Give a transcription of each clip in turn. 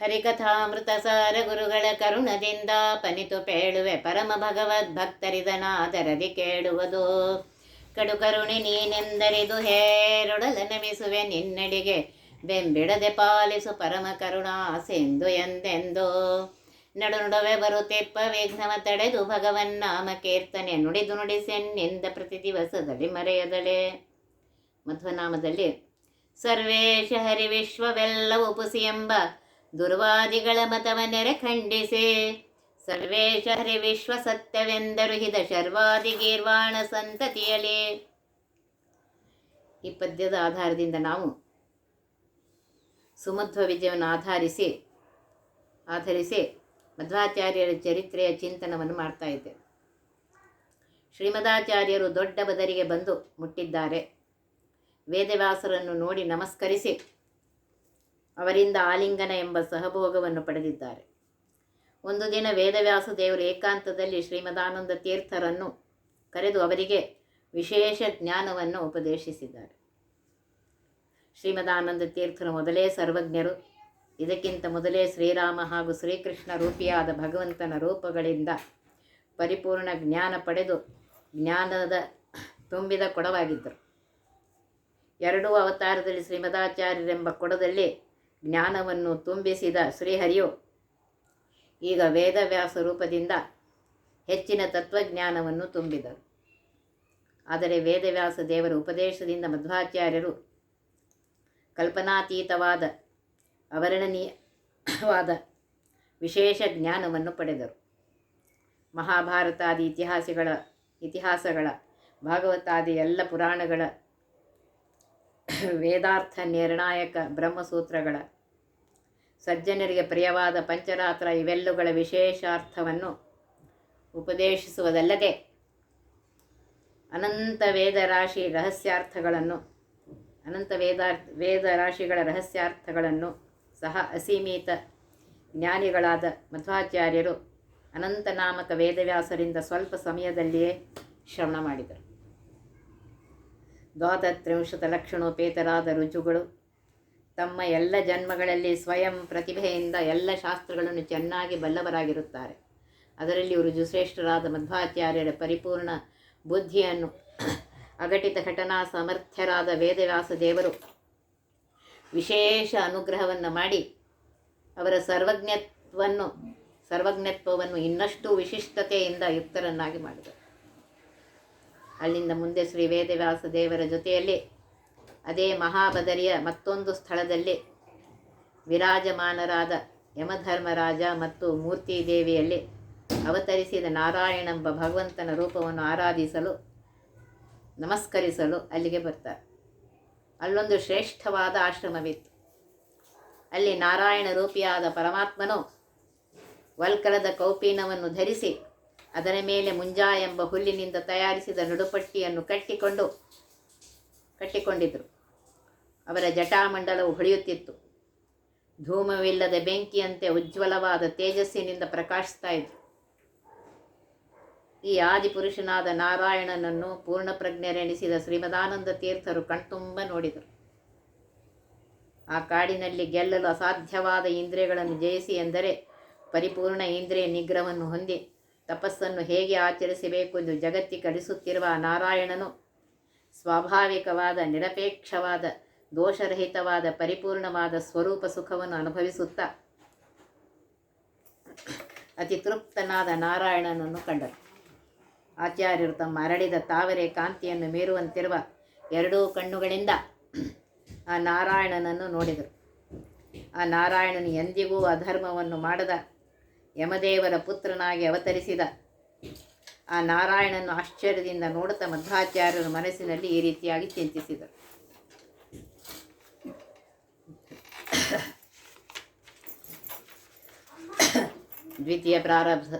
ಹರಿಕಥಾಮೃತ ಸಾರ ಗುರುಗಳ ಕರುಣದಿಂದ ಪನಿತು ಪೇಳುವೆ ಪರಮ ಭಗವದ್ ಭಕ್ತರಿದನಾದರದಿ ಕೇಳುವುದು. ಕಡು ಕರುಣಿ ನೀನೆಂದರಿದು ಹೇರೊಡಲ ನಮಿಸುವೆ ನಿನ್ನಡಿಗೆ, ಬೆಂಬಿಡದೆ ಪಾಲಿಸು ಪರಮ ಕರುಣಾ ಸಿಂಧು ಎಂದೆಂದು. ನಡು ನಡುವೆ ಬರುತ್ತೆಪ್ಪ ವಿಘ್ನವ ತಡೆದು ಭಗವನ್ ನಾಮ ಕೀರ್ತನೆ ನುಡಿದು ನುಡಿಸೆನ್ನಿಂದ ಪ್ರತಿ ದಿವಸದಲ್ಲಿ ಮರೆಯದಳೆ. ಮಧ್ವನಾಮದಲ್ಲಿ, ಸರ್ವೇಶ ಹರಿ ವಿಶ್ವವೆಲ್ಲವೂ ಪುಸಿ ಎಂಬ ದುರ್ವಾದಿಗಳ ಮತವ ನೆರೆ ಖಂಡಿಸಿ. ಸರ್ವೇಶ ಹರಿ ವಿಶ್ವ ಸತ್ಯವೆಂದರು ಹಿದ ಶರ್ವಾದಿ ಗೀರ್ವಾಣ ಸಂತತಿಯಲಿ ಈ ಪದ್ಯದ ಆಧಾರದಿಂದ ನಾವು ಸುಮಧ್ವ ವಿಜಯವನ್ನು ಆಧರಿಸಿ ಆಧರಿಸಿ ಮಧ್ವಾಚಾರ್ಯರ ಚರಿತ್ರೆಯ ಚಿಂತನವನ್ನು ಮಾಡ್ತಾ ಇದ್ದೇವೆ. ಶ್ರೀಮದಾಚಾರ್ಯರು ದೊಡ್ಡ ಬದರಿಗೆ ಬಂದು ಮುಟ್ಟಿದ್ದಾರೆ. ವೇದವ್ಯಾಸರನ್ನು ನೋಡಿ ನಮಸ್ಕರಿಸಿ ಅವರಿಂದ ಆಲಿಂಗನ ಎಂಬ ಸಹಭೋಗವನ್ನು ಪಡೆದಿದ್ದಾರೆ. ಒಂದು ದಿನ ವೇದವ್ಯಾಸ ದೇವರು ಏಕಾಂತದಲ್ಲಿ ಶ್ರೀಮದಾನಂದ ತೀರ್ಥರನ್ನು ಕರೆದು ಅವರಿಗೆ ವಿಶೇಷ ಜ್ಞಾನವನ್ನು ಉಪದೇಶಿಸಿದ್ದಾರೆ. ಶ್ರೀಮದಾನಂದ ತೀರ್ಥರು ಮೊದಲೇ ಸರ್ವಜ್ಞರು. ಇದಕ್ಕಿಂತ ಮೊದಲೇ ಶ್ರೀರಾಮ ಹಾಗೂ ಶ್ರೀಕೃಷ್ಣ ರೂಪಿಯಾದ ಭಗವಂತನ ರೂಪಗಳಿಂದ ಪರಿಪೂರ್ಣ ಜ್ಞಾನ ಪಡೆದು ಜ್ಞಾನದ ತುಂಬಿದ ಕೊಡವಾಗಿದ್ದರು. ಎರಡೂ ಅವತಾರದಲ್ಲಿ ಶ್ರೀಮದಾಚಾರ್ಯರೆಂಬ ಕೊಡದಲ್ಲಿ ಜ್ಞಾನವನ್ನು ತುಂಬಿಸಿದ ಶ್ರೀಹರಿಯು, ಈಗ ವೇದವ್ಯಾಸ ರೂಪದಿಂದ ಹೆಚ್ಚಿನ ತತ್ವಜ್ಞಾನವನ್ನು ತುಂಬಿದರು. ಆದರೆ ವೇದವ್ಯಾಸ ದೇವರ ಉಪದೇಶದಿಂದ ಮಧ್ವಾಚಾರ್ಯರು ಕಲ್ಪನಾತೀತವಾದ, ಅವರ್ಣನೀಯವಾದ ವಿಶೇಷ ಜ್ಞಾನವನ್ನು ಪಡೆದರು. ಮಹಾಭಾರತಾದಿ ಇತಿಹಾಸಗಳ ಇತಿಹಾಸಗಳ, ಭಾಗವತಾದಿ ಎಲ್ಲ ಪುರಾಣಗಳ ವೇದಾರ್ಥ ನಿರ್ಣಾಯಕ ಬ್ರಹ್ಮಸೂತ್ರಗಳ ಸಜ್ಜನರಿಗೆ ಪ್ರಿಯವಾದ ಪಂಚರಾತ್ರ ಇವೆಲ್ಲುಗಳ ವಿಶೇಷಾರ್ಥವನ್ನು ಉಪದೇಶಿಸುವುದಲ್ಲದೆ ಅನಂತ ವೇದ ರಾಶಿ ರಹಸ್ಯಾರ್ಥಗಳನ್ನು, ಅನಂತ ವೇದಾರ್ಥ ವೇದ ರಾಶಿಗಳ ರಹಸ್ಯಾರ್ಥಗಳನ್ನು ಸಹ ಅಸೀಮಿತ ಜ್ಞಾನಿಗಳಾದ ಮಧ್ವಾಚಾರ್ಯರು ಅನಂತನಾಮಕ ವೇದವ್ಯಾಸರಿಂದ ಸ್ವಲ್ಪ ಸಮಯದಲ್ಲಿಯೇ ಶ್ರವಣ ಮಾಡಿದರು. ದ್ವಾದತ್ರಿಂಶತ ಲಕ್ಷಣೋಪೇತರಾದ ರುಜುಗಳು ತಮ್ಮ ಎಲ್ಲ ಜನ್ಮಗಳಲ್ಲಿ ಸ್ವಯಂ ಪ್ರತಿಭೆಯಿಂದ ಎಲ್ಲ ಶಾಸ್ತ್ರಗಳನ್ನು ಚೆನ್ನಾಗಿ ಬಲ್ಲವರಾಗಿರುತ್ತಾರೆ. ಅದರಲ್ಲಿ ರುಜುಶ್ರೇಷ್ಠರಾದ ಮಧ್ವಾಚಾರ್ಯರ ಪರಿಪೂರ್ಣ ಬುದ್ಧಿಯನ್ನು ಅಘಟಿತ ಘಟನಾ ಸಮರ್ಥ್ಯರಾದ ವೇದವ್ಯಾಸ ದೇವರು ವಿಶೇಷ ಅನುಗ್ರಹವನ್ನು ಮಾಡಿ ಅವರ ಸರ್ವಜ್ಞತ್ವವನ್ನು ಸರ್ವಜ್ಞತ್ವವನ್ನು ಇನ್ನಷ್ಟು ವಿಶಿಷ್ಟತೆಯಿಂದ ಯುಕ್ತರನ್ನಾಗಿ ಮಾಡಿದರು. ಅಲ್ಲಿಂದ ಮುಂದೆ ಶ್ರೀ ವೇದವ್ಯಾಸ ದೇವರ ಜೊತೆಯಲ್ಲಿ ಅದೇ ಮಹಾಬದರಿಯ ಮತ್ತೊಂದು ಸ್ಥಳದಲ್ಲಿ ವಿರಾಜಮಾನರಾದ ಯಮಧರ್ಮರಾಜ ಮತ್ತು ಮೂರ್ತಿ ದೇವಿಯಲ್ಲಿ ಅವತರಿಸಿದ ನಾರಾಯಣೆಂಬ ಭಗವಂತನ ರೂಪವನ್ನು ಆರಾಧಿಸಲು, ನಮಸ್ಕರಿಸಲು ಅಲ್ಲಿಗೆ ಬರ್ತಾರೆ. ಅಲ್ಲೊಂದು ಶ್ರೇಷ್ಠವಾದ ಆಶ್ರಮವಿತ್ತು. ಅಲ್ಲಿ ನಾರಾಯಣ ರೂಪಿಯಾದ ಪರಮಾತ್ಮನು ವಲ್ಕರದ ಕೌಪೀನವನ್ನು ಧರಿಸಿ ಅದರ ಮೇಲೆ ಮುಂಜಾ ಎಂಬ ಹುಲ್ಲಿನಿಂದ ತಯಾರಿಸಿದ ನಡುಪಟ್ಟಿಯನ್ನು ಕಟ್ಟಿಕೊಂಡು ಕಟ್ಟಿಕೊಂಡಿದ್ದರು ಅವರ ಜಟಾಮಂಡಲವು ಹೊಳೆಯುತ್ತಿತ್ತು. ಧೂಮವಿಲ್ಲದ ಬೆಂಕಿಯಂತೆ ಉಜ್ವಲವಾದ ತೇಜಸ್ಸಿನಿಂದ ಪ್ರಕಾಶಿಸ್ತಾ ಇದ್ರು ಈ ಆದಿಪುರುಷನಾದ ನಾರಾಯಣನನ್ನು ಪೂರ್ಣಪ್ರಜ್ಞೆರೆಣಿಸಿದ ಶ್ರೀಮದಾನಂದ ತೀರ್ಥರು ಕಣ್ತುಂಬ ನೋಡಿದರು. ಆ ಕಾಡಿನಲ್ಲಿ ಗೆಲ್ಲಲು ಅಸಾಧ್ಯವಾದ ಇಂದ್ರಿಯಗಳನ್ನು ಜಯಿಸಿ ಎಂದರೆ ಪರಿಪೂರ್ಣ ಇಂದ್ರಿಯ ನಿಗ್ರಹವನ್ನು ಹೊಂದಿ ತಪಸ್ಸನ್ನು ಹೇಗೆ ಆಚರಿಸಬೇಕು ಎಂದು ಜಗತ್ತಿ ಕಲಿಸುತ್ತಿರುವ ನಾರಾಯಣನು ಸ್ವಾಭಾವಿಕವಾದ, ನಿರಪೇಕ್ಷವಾದ, ದೋಷರಹಿತವಾದ, ಪರಿಪೂರ್ಣವಾದ ಸ್ವರೂಪ ಸುಖವನ್ನು ಅನುಭವಿಸುತ್ತಾ ಅತಿ ತೃಪ್ತನಾದ ನಾರಾಯಣನನ್ನು ಕಂಡರು ಆಚಾರ್ಯರು ತಮ್ಮ ಅರಳಿದ ತಾವರೆ ಕಾಂತಿಯನ್ನು ಮೀರುವಂತಿರುವ ಎರಡೂ ಕಣ್ಣುಗಳಿಂದ ಆ ನಾರಾಯಣನನ್ನು ನೋಡಿದರು. ಆ ನಾರಾಯಣನು ಎಂದಿಗೂ ಅಧರ್ಮವನ್ನು ಮಾಡದ ಯಮದೇವರ ಪುತ್ರನಾಗಿ ಅವತರಿಸಿದ ಆ ನಾರಾಯಣನು ಆಶ್ಚರ್ಯದಿಂದ ನೋಡುತ್ತಾ ಮಧ್ವಾಚಾರ್ಯರ ಮನಸ್ಸಿನಲ್ಲಿ ಈ ರೀತಿಯಾಗಿ ಚಿಂತಿಸಿದರು. ದ್ವಿತೀಯ ಪ್ರಾರಬ್ಧ,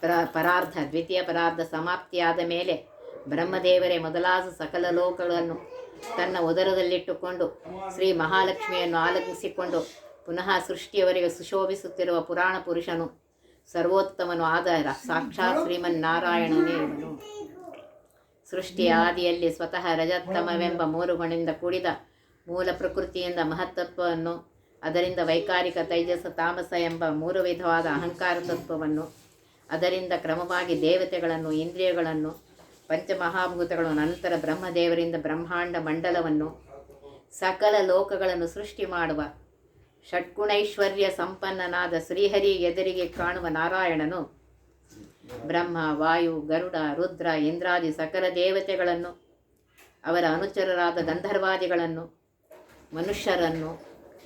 ಪ್ರ, ಪರಾರ್ಧ, ದ್ವಿತೀಯ ಪರಾರ್ಧ ಸಮಾಪ್ತಿಯಾದ ಮೇಲೆ ಬ್ರಹ್ಮದೇವರೇ ಮೊದಲಾದ ಸಕಲ ಲೋಕಗಳನ್ನು ತನ್ನ ಉದರದಲ್ಲಿಟ್ಟುಕೊಂಡು ಶ್ರೀ ಮಹಾಲಕ್ಷ್ಮಿಯನ್ನು ಆಲಂಗಿಸಿಕೊಂಡು ಪುನಃ ಸೃಷ್ಟಿಯವರೆಗೆ ಸುಶೋಭಿಸುತ್ತಿರುವ ಪುರಾಣ ಪುರುಷನು ಸರ್ವೋತ್ತಮನು ಆದ ಸಾಕ್ಷಾತ್ ಶ್ರೀಮನ್ನಾರಾಯಣನೇ ಇವನು ಸೃಷ್ಟಿಯ ಆದಿಯಲ್ಲಿ ಸ್ವತಃ ರಜತ್ತಮವೆಂಬ ಮೂರು ಗುಣದಿಂದ ಕೂಡಿದ ಮೂಲ ಪ್ರಕೃತಿಯಿಂದ ಮಹತ್ತತ್ವವನ್ನು ಅದರಿಂದ ವೈಕಾರಿಕ ತೈಜಸ ತಾಮಸ ಎಂಬ ಮೂರು ವಿಧವಾದ ಅಹಂಕಾರ ತತ್ವವನ್ನು ಅದರಿಂದ ಕ್ರಮವಾಗಿ ದೇವತೆಗಳನ್ನು ಇಂದ್ರಿಯಗಳನ್ನು ಪಂಚಮಹಾಭೂತಗಳನ್ನು ನಂತರ ಬ್ರಹ್ಮದೇವರಿಂದ ಬ್ರಹ್ಮಾಂಡ ಮಂಡಲವನ್ನು ಸಕಲ ಲೋಕಗಳನ್ನು ಸೃಷ್ಟಿ ಮಾಡುವ ಷಟ್ಗುಣೈಶ್ವರ್ಯ ಸಂಪನ್ನನಾದ ಶ್ರೀಹರಿ ಎದುರಿಗೆ ಕಾಣುವ ನಾರಾಯಣನು ಬ್ರಹ್ಮ, ವಾಯು, ಗರುಡ, ರುದ್ರ, ಇಂದ್ರಾದಿ ಸಕಲ ದೇವತೆಗಳನ್ನು, ಅವರ ಅನುಚರರಾದ ಗಂಧರ್ವಾದಿಗಳನ್ನು, ಮನುಷ್ಯರನ್ನು,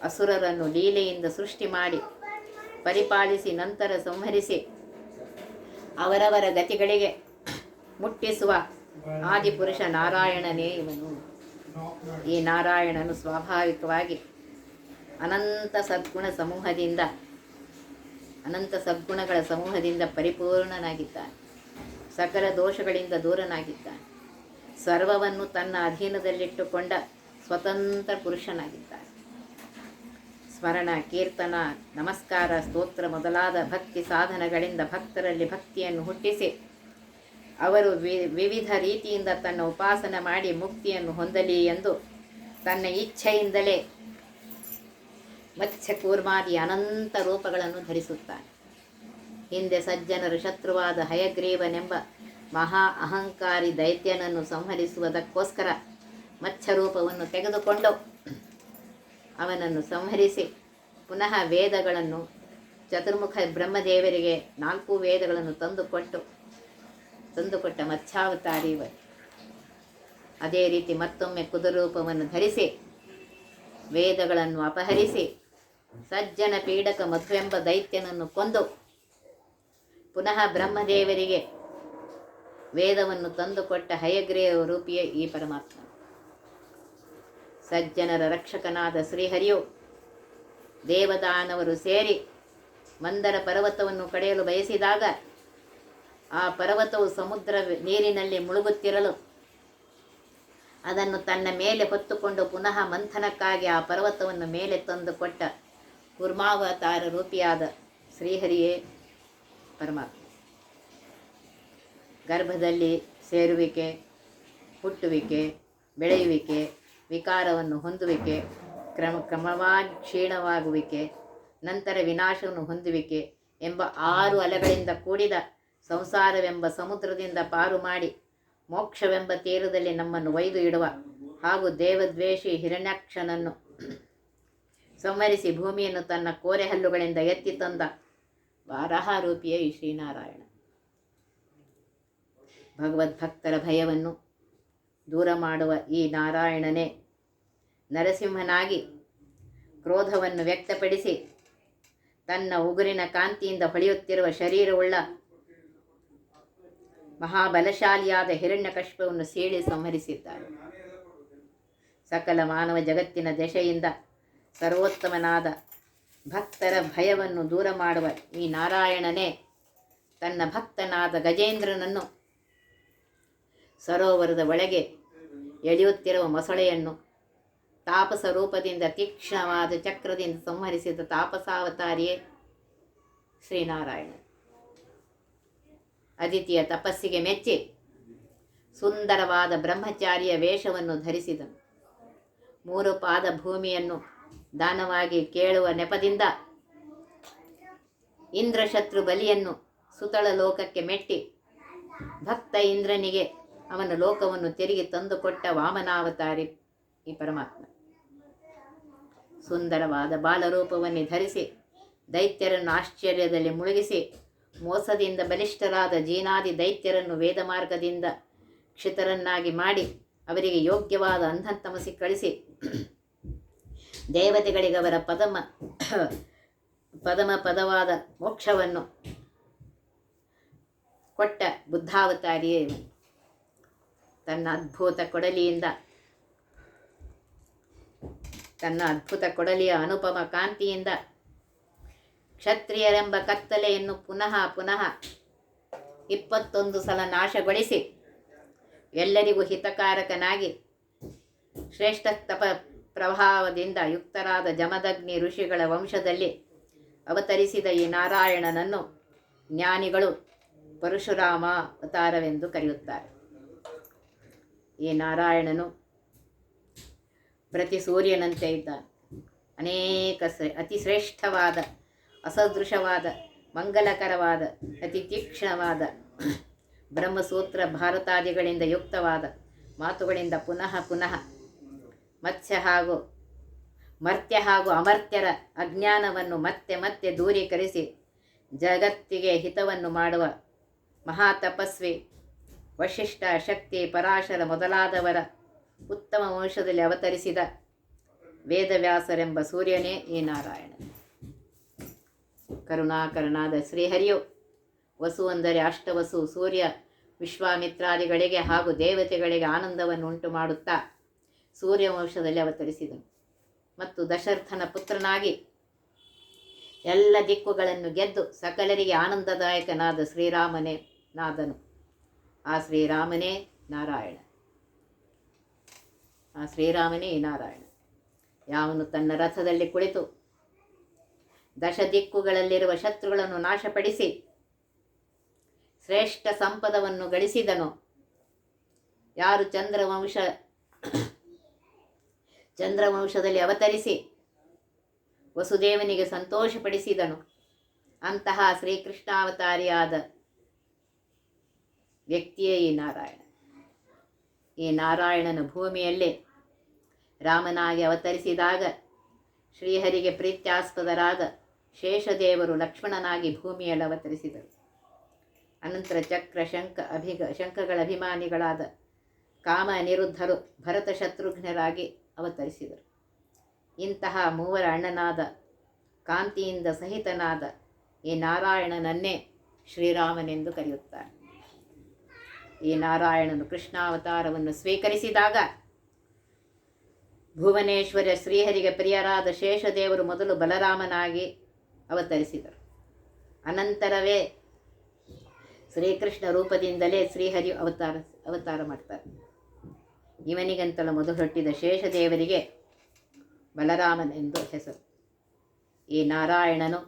ಅಸುರರನ್ನು ಲೀಲೆಯಿಂದ ಸೃಷ್ಟಿ ಮಾಡಿ ಪರಿಪಾಲಿಸಿ ನಂತರ ಸಂಹರಿಸಿ ಅವರವರ ಗತಿಗಳಿಗೆ ಮುಟ್ಟಿಸುವ ಆದಿಪುರುಷ ನಾರಾಯಣನೇ ಇವನು. ಈ ನಾರಾಯಣನು ಸ್ವಾಭಾವಿಕವಾಗಿ ಅನಂತ ಸದ್ಗುಣ ಸಮೂಹದಿಂದ, ಅನಂತ ಸದ್ಗುಣಗಳ ಸಮೂಹದಿಂದ ಪರಿಪೂರ್ಣನಾಗಿದ್ದಾನೆ. ಸಕಲ ದೋಷಗಳಿಂದ ದೂರನಾಗಿದ್ದಾನೆ. ಸರ್ವವನ್ನು ತನ್ನ ಅಧೀನದಲ್ಲಿಟ್ಟುಕೊಂಡ ಸ್ವತಂತ್ರ ಪುರುಷನಾಗಿದ್ದಾನೆ. ಸ್ಮರಣ, ಕೀರ್ತನ, ನಮಸ್ಕಾರ, ಸ್ತೋತ್ರ ಮೊದಲಾದ ಭಕ್ತಿ ಸಾಧನಗಳಿಂದ ಭಕ್ತರಲ್ಲಿ ಭಕ್ತಿಯನ್ನು ಹುಟ್ಟಿಸಿ, ಅವರು ವಿವಿಧ ರೀತಿಯಿಂದ ತನ್ನ ಉಪಾಸನ ಮಾಡಿ ಮುಕ್ತಿಯನ್ನು ಹೊಂದಲಿ ಎಂದು ತನ್ನ ಇಚ್ಛೆಯಿಂದಲೇ ಮತ್ಸ್ಯ ಚಕೂರ್ಮಾದಿ ಅನಂತ ರೂಪಗಳನ್ನು ಧರಿಸುತ್ತಾನೆ ಹಿಂದೆ ಸಜ್ಜನರ ಶತ್ರುವಾದ ಹಯಗ್ರೀವನೆಂಬ ಮಹಾ ಅಹಂಕಾರಿ ದೈತ್ಯನನ್ನು ಸಂಹರಿಸುವುದಕ್ಕೋಸ್ಕರ ಮತ್ಸ್ಯರೂಪವನ್ನು ತೆಗೆದುಕೊಂಡು ಅವನನ್ನು ಸಂಹರಿಸಿ ಪುನಃ ವೇದಗಳನ್ನು ಚತುರ್ಮುಖ ಬ್ರಹ್ಮದೇವರಿಗೆ ನಾಲ್ಕು ವೇದಗಳನ್ನು ತಂದುಕೊಟ್ಟು ತಂದುಕೊಟ್ಟ ಮತ್ಸ್ಯಾವತಾರಿ ಅದೇ ರೀತಿ ಮತ್ತೊಮ್ಮೆ ಕುದುರೂಪವನ್ನು ಧರಿಸಿ ವೇದಗಳನ್ನು ಅಪಹರಿಸಿ ಸಜ್ಜನ ಪೀಡಕ ಮಧುವೆಂಬ ದೈತ್ಯನನ್ನು ಕೊಂದು ಪುನಃ ಬ್ರಹ್ಮದೇವರಿಗೆ ವೇದವನ್ನು ತಂದುಕೊಟ್ಟ ಹಯಗ್ರೀವ ರೂಪಿಯೇ ಈ ಪರಮಾತ್ಮ. ಸಜ್ಜನರ ರಕ್ಷಕನಾದ ಶ್ರೀಹರಿಯು ದೇವದಾನವರು ಸೇರಿ ಮಂದರ ಪರ್ವತವನ್ನು ಕಡೆಯಲು ಬಯಸಿದಾಗ ಆ ಪರ್ವತವು ಸಮುದ್ರ ನೀರಿನಲ್ಲಿ ಮುಳುಗುತ್ತಿರಲು ಅದನ್ನು ತನ್ನ ಮೇಲೆ ಹೊತ್ತುಕೊಂಡು ಪುನಃ ಮಂಥನಕ್ಕಾಗಿ ಆ ಪರ್ವತವನ್ನು ಮೇಲೆ ತಂದು ಕೊಟ್ಟ ಕೂರ್ಮಾವತಾರ ರೂಪಿಯಾದ ಶ್ರೀಹರಿಯೇ ಪರಮಾತ್ಮ. ಗರ್ಭದಲ್ಲಿ ಸೇರುವಿಕೆ, ಹುಟ್ಟುವಿಕೆ, ಬೆಳೆಯುವಿಕೆ, ವಿಕಾರವನ್ನು ಹೊಂದುವಿಕೆ, ಕ್ರಮ ಕ್ರಮವಾಗಿ ಕ್ಷೀಣವಾಗುವಿಕೆ, ನಂತರ ವಿನಾಶವನ್ನು ಹೊಂದುವಿಕೆ ಎಂಬ ಆರು ಅಲೆಗಳಿಂದ ಕೂಡಿದ ಸಂಸಾರವೆಂಬ ಸಮುದ್ರದಿಂದ ಪಾರು ಮಾಡಿ ಮೋಕ್ಷವೆಂಬ ತೀರದಲ್ಲಿ ನಮ್ಮನ್ನು ಒಯ್ದು ಇಡುವ ಹಾಗೂ ದೇವದ್ವೇಷಿ ಹಿರಣ್ಯಾಕ್ಷನನ್ನು ಸಂಹರಿಸಿ ಭೂಮಿಯನ್ನು ತನ್ನ ಕೋರೆಹಲ್ಲುಗಳಿಂದ ಎತ್ತಿ ತಂದ ವಾರಾಹಾರೂಪಿಯೇ ಈ ಶ್ರೀನಾರಾಯಣ. ಭಗವದ್ಭಕ್ತರ ಭಯವನ್ನು ದೂರ ಮಾಡುವ ಈ ನಾರಾಯಣನೇ ನರಸಿಂಹನಾಗಿ ಕ್ರೋಧವನ್ನು ವ್ಯಕ್ತಪಡಿಸಿ ತನ್ನ ಉಗುರಿನ ಕಾಂತಿಯಿಂದ ಹೊಳೆಯುತ್ತಿರುವ ಶರೀರವುಳ್ಳ ಮಹಾಬಲಶಾಲಿಯಾದ ಹಿರಣ್ಯಕಶ್ಪವನ್ನು ಸೀಳಿ ಸಂಹರಿಸಿದ್ದಾರೆ ಸಕಲ ಮಾನವ ಜಗತ್ತಿನ ದೆಸೆಯಿಂದ ಸರ್ವೋತ್ತಮನಾದ ಭಕ್ತರ ಭಯವನ್ನು ದೂರ ಮಾಡುವ ಈ ನಾರಾಯಣನೇ ತನ್ನ ಭಕ್ತನಾದ ಗಜೇಂದ್ರನನ್ನು ಸರೋವರದ ಒಳಗೆ ಎಳೆಯುತ್ತಿರುವ ಮೊಸಳೆಯನ್ನು ತಾಪಸ ರೂಪದಿಂದ ತೀಕ್ಷ್ಣವಾದ ಚಕ್ರದಿಂದ ಸಂಹರಿಸಿದ ತಾಪಸಾವತಾರಿಯೇ ಶ್ರೀನಾರಾಯಣ. ಅದಿತಿಯ ತಪಸ್ಸಿಗೆ ಮೆಚ್ಚಿ ಸುಂದರವಾದ ಬ್ರಹ್ಮಚಾರಿಯ ವೇಷವನ್ನು ಧರಿಸಿದನು. ಮೂರು ಪಾದ ಭೂಮಿಯನ್ನು ದಾನವಾಗಿ ಕೇಳುವ ನೆಪದಿಂದ ಇಂದ್ರಶತ್ರು ಬಲಿಯನ್ನು ಸುತಳ ಲೋಕಕ್ಕೆ ಮೆಟ್ಟಿ ಭಕ್ತ ಇಂದ್ರನಿಗೆ ಅವನ ಲೋಕವನ್ನು ತಿರುಗಿ ತಂದುಕೊಟ್ಟ ವಾಮನಾವತಾರಿ ಈ ಪರಮಾತ್ಮ. ಸುಂದರವಾದ ಬಾಲರೂಪವನ್ನು ಧರಿಸಿ, ದೈತ್ಯರನ್ನು ಆಶ್ಚರ್ಯದಲ್ಲಿ ಮುಳುಗಿಸಿ, ಮೋಸದಿಂದ ಬಲಿಷ್ಠರಾದ ಜೀನಾದಿ ದೈತ್ಯರನ್ನು ವೇದ ಮಾರ್ಗದಿಂದ ಕ್ಷಿತರನ್ನಾಗಿ ಮಾಡಿ, ಅವರಿಗೆ ಯೋಗ್ಯವಾದ ಅಂಧಂತಮಸಿ ಕಳಿಸಿ ದೇವತೆಗಳಿಗೆ ಅವರ ಪದಮ ಪದಮ ಪದವಾದ ಮೋಕ್ಷವನ್ನು ಕೊಟ್ಟ ಬುದ್ಧಾವತಾರಿಯೇ. ತನ್ನ ಅದ್ಭುತ ಕೊಡಲಿಯಿಂದ, ತನ್ನ ಅದ್ಭುತ ಕೊಡಲಿಯ ಅನುಪಮ ಕಾಂತಿಯಿಂದ ಕ್ಷತ್ರಿಯರೆಂಬ ಕತ್ತಲೆಯನ್ನು ಪುನಃ ಪುನಃ ಇಪ್ಪತ್ತೊಂದು ಸಲ ನಾಶಗೊಳಿಸಿ ಎಲ್ಲರಿಗೂ ಹಿತಕಾರಕನಾಗಿ ಶ್ರೇಷ್ಠ ತಪ ಪ್ರಭಾವದಿಂದ ಯುಕ್ತರಾದ ಜಮದಗ್ನಿ ಋಷಿಗಳ ವಂಶದಲ್ಲಿ ಅವತರಿಸಿದ ಈ ನಾರಾಯಣನನ್ನು ಜ್ಞಾನಿಗಳು ಪರಶುರಾಮ ಅವತಾರವೆಂದು ಕರೆಯುತ್ತಾರೆ. ಈ ನಾರಾಯಣನು ಪ್ರತಿ ಸೂರ್ಯನಂತೆ ಇದ್ದ ಅನೇಕ ಅತಿ ಶ್ರೇಷ್ಠವಾದ, ಅಸದೃಶವಾದ, ಮಂಗಲಕರವಾದ, ಅತಿ ತೀಕ್ಷ್ಣವಾದ, ಬ್ರಹ್ಮಸೂತ್ರ ಭಾರತಾದಿಗಳಿಂದ ಯುಕ್ತವಾದ ಮಾತುಗಳಿಂದ ಪುನಃ ಪುನಃ ಮತ್ಸ್ಯ ಹಾಗೂ ಮರ್ತ್ಯ ಹಾಗೂ ಅಮರ್ತ್ಯರ ಅಜ್ಞಾನವನ್ನು ಮತ್ತೆ ಮತ್ತೆ ದೂರೀಕರಿಸಿ ಜಗತ್ತಿಗೆ ಹಿತವನ್ನು ಮಾಡುವ ಮಹಾತಪಸ್ವಿ, ವಶಿಷ್ಠ ಶಕ್ತಿ, ಪರಾಶರ ಮೊದಲಾದವರ ಉತ್ತಮ ವಂಶದಲ್ಲಿ ಅವತರಿಸಿದ ವೇದವ್ಯಾಸರೆಂಬ ಸೂರ್ಯನೇ ಈ ನಾರಾಯಣ ಕರುಣಾಕರನಾದ ಶ್ರೀಹರಿಯು ವಸು ಅಂದರೆ ಅಷ್ಟವಸು, ಸೂರ್ಯ ವಿಶ್ವಾಮಿತ್ರಾದಿಗಳಿಗೆ ಹಾಗೂ ದೇವತೆಗಳಿಗೆ ಆನಂದವನ್ನು ಉಂಟು ಮಾಡುತ್ತಾ ಸೂರ್ಯವಂಶದಲ್ಲಿ ಅವತರಿಸಿದನು ಮತ್ತು ದಶರಥನ ಪುತ್ರನಾಗಿ ಎಲ್ಲ ದಿಕ್ಕುಗಳನ್ನು ಗೆದ್ದು ಸಕಲರಿಗೆ ಆನಂದದಾಯಕನಾದ ಶ್ರೀರಾಮನೇ ನಾದನು. ಆ ಶ್ರೀರಾಮನೇ ನಾರಾಯಣ. ಆ ಶ್ರೀರಾಮನೇ ನಾರಾಯಣ. ಯಾವನು ತನ್ನ ರಥದಲ್ಲಿ ಕುಳಿತು ದಶ ದಿಕ್ಕುಗಳಲ್ಲಿರುವ ಶತ್ರುಗಳನ್ನು ನಾಶಪಡಿಸಿ ಶ್ರೇಷ್ಠ ಸಂಪದವನ್ನು ಗಳಿಸಿದನು. ಯಾರು ಚಂದ್ರವಂಶ ಚಂದ್ರವಂಶದಲ್ಲಿ ಅವತರಿಸಿ ವಸುದೇವನಿಗೆ ಸಂತೋಷಪಡಿಸಿದನು. ಅಂತಹ ಶ್ರೀಕೃಷ್ಣಾವತಾರಿಯಾದ ವ್ಯಕ್ತಿಯೇ ಈ ನಾರಾಯಣ. ಈ ನಾರಾಯಣನ ಭೂಮಿಯಲ್ಲೇ ರಾಮನಾಗಿ ಅವತರಿಸಿದಾಗ ಶ್ರೀಹರಿಗೆ ಪ್ರೀತ್ಯಾಸ್ಪದರಾದ ಶೇಷದೇವರು ಲಕ್ಷ್ಮಣನಾಗಿ ಭೂಮಿಯಲ್ಲಿ ಅವತರಿಸಿದರು. ಅನಂತರ ಚಕ್ರ ಶಂಕ ಅಭಿಗ ಶಂಖಗಳ ಅಭಿಮಾನಿಗಳಾದ ಕಾಮ ಅನಿರುದ್ಧರು ಭರತ ಶತ್ರುಘ್ನರಾಗಿ ಅವತರಿಸಿದರು. ಇಂತಹ ಮೂವರ ಅಣ್ಣನಾದ, ಕಾಂತಿಯಿಂದ ಸಹಿತನಾದ ಈ ನಾರಾಯಣನನ್ನೇ ಶ್ರೀರಾಮನೆಂದು ಕರೆಯುತ್ತಾರೆ. ಈ ನಾರಾಯಣನು ಕೃಷ್ಣಾವತಾರವನ್ನು ಸ್ವೀಕರಿಸಿದಾಗ ಭುವನೇಶ್ವರ ಶ್ರೀಹರಿಗೆ ಪ್ರಿಯರಾದ ಶೇಷದೇವರು ಮೊದಲು ಬಲರಾಮನಾಗಿ ಅವತರಿಸಿದರು. ಅನಂತರವೇ ಶ್ರೀಕೃಷ್ಣ ರೂಪದಿಂದಲೇ ಶ್ರೀಹರಿ ಅವತಾರ ಅವತಾರ ಮಾಡ್ತಾರೆ. ಇವನಿಗಂತಲೂ ಮೊದಲು ಹುಟ್ಟಿದ ಶೇಷದೇವರಿಗೆ ಬಲರಾಮನೆಂದು ಹೆಸರು. ಈ ನಾರಾಯಣನು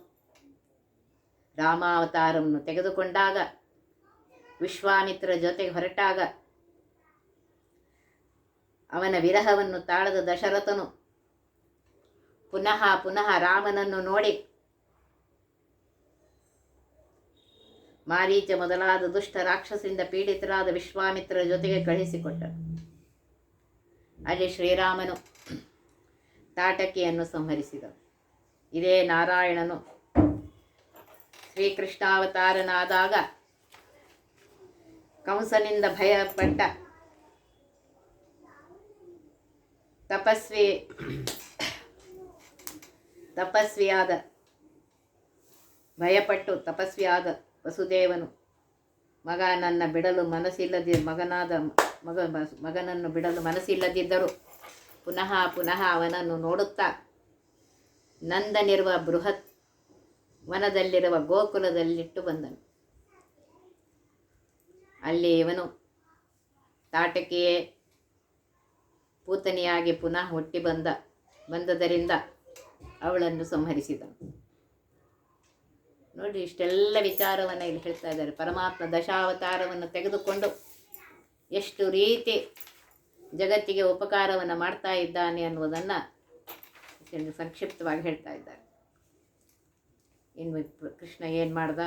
ರಾಮಾವತಾರವನ್ನು ತೆಗೆದುಕೊಂಡಾಗ, ವಿಶ್ವಾಮಿತ್ರ ಜೊತೆಗೆ ಹೊರಟಾಗ, ಅವನ ವಿರಹವನ್ನು ತಾಳದ ದಶರಥನು ಪುನಃ ಪುನಃ ರಾಮನನ್ನು ನೋಡಿ ಮಾರೀಚ ಮೊದಲಾದ ದುಷ್ಟ ರಾಕ್ಷಸರಿಂದ ಪೀಡಿತರಾದ ವಿಶ್ವಾಮಿತ್ರರ ಜೊತೆಗೆ ಕಳಿಸಿಕೊಟ್ಟನು ಅಲ್ಲಿ ಶ್ರೀರಾಮನು ತಾಟಕಿಯನ್ನು ಸಂಹರಿಸಿದನು. ಇದೇ ನಾರಾಯಣನು ಶ್ರೀಕೃಷ್ಣಾವತಾರನಾದಾಗ ಕಂಸನಿಂದ ಭಯಪಟ್ಟ ತಪಸ್ವಿ ತಪಸ್ವಿಯಾದ ಭಯಪಟ್ಟು ತಪಸ್ವಿಯಾದ ವಸುದೇವನು, ಮಗ ನನ್ನ ಬಿಡಲು ಮನಸ್ಸಿಲ್ಲದೆ ಮಗನಾದ ಮಗ ಮಗನನ್ನು ಬಿಡಲು ಮನಸ್ಸಿಲ್ಲದಿದ್ದರು ಪುನಃ ಪುನಃ ಅವನನ್ನು ನೋಡುತ್ತಾ ನಂದನಿರುವ ಬೃಹತ್ ವನದಲ್ಲಿರುವ ಗೋಕುಲದಲ್ಲಿಟ್ಟು ಬಂದನು. ಅಲ್ಲಿ ಇವನು ತಾಟಕಿಯೇ ಪೂತನಿಯಾಗಿ ಪುನಃ ಹುಟ್ಟಿ ಬಂದ, ಬಂದದರಿಂದ ಅವಳನ್ನು ಸಂಹರಿಸಿದನು. ನೋಡಿ ಇಷ್ಟೆಲ್ಲ ವಿಚಾರವನ್ನು ಇಲ್ಲಿ ಹೇಳ್ತಾ ಇದ್ದಾರೆ. ಪರಮಾತ್ಮ ದಶಾವತಾರವನ್ನು ತೆಗೆದುಕೊಂಡು ಎಷ್ಟು ರೀತಿ ಜಗತ್ತಿಗೆ ಉಪಕಾರವನ್ನು ಮಾಡ್ತಾ ಇದ್ದಾನೆ ಅನ್ನುವುದನ್ನು ಸಂಕ್ಷಿಪ್ತವಾಗಿ ಹೇಳ್ತಾ ಇದ್ದಾರೆ. ಇನ್ನು ಕೃಷ್ಣ ಏನು ಮಾಡ್ದ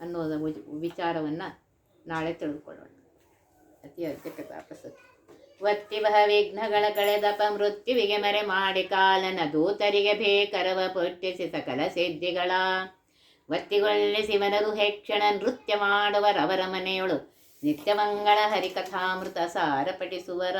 ಅನ್ನೋದ ವಿಚಾರವನ್ನು ನಾಳೆ ತಿಳಿದುಕೊಳ್ಳೋಣ. ಅತಿ ಅತ್ಯಕಥಾ ಪ್ರಸಕ್ತಿ. ಬಹ ವಿಘ್ನಗಳ ಕಳೆದಪ ಮೃತ್ಯುವಿಗೆ ಮರೆ ಮಾಡಿ ಕಾಲನ ದೂತರಿಗೆ ಬೇಕರವ ಪೊಟ್ಟಿಸಿ ಸಕಲ ಸಿದ್ಧಿಗಳ. ವತ್ತಿಗೊಳ್ಳಿಸಿ ಮನರು ಹೆಕ್ಷಣ ನೃತ್ಯ ಮಾಡುವರವರ ಮನೆಯೊಳು ನಿತ್ಯಮಂಗಳ ಹರಿಕಥಾಮೃತ ಸಾರ ಪಠಿಸುವರ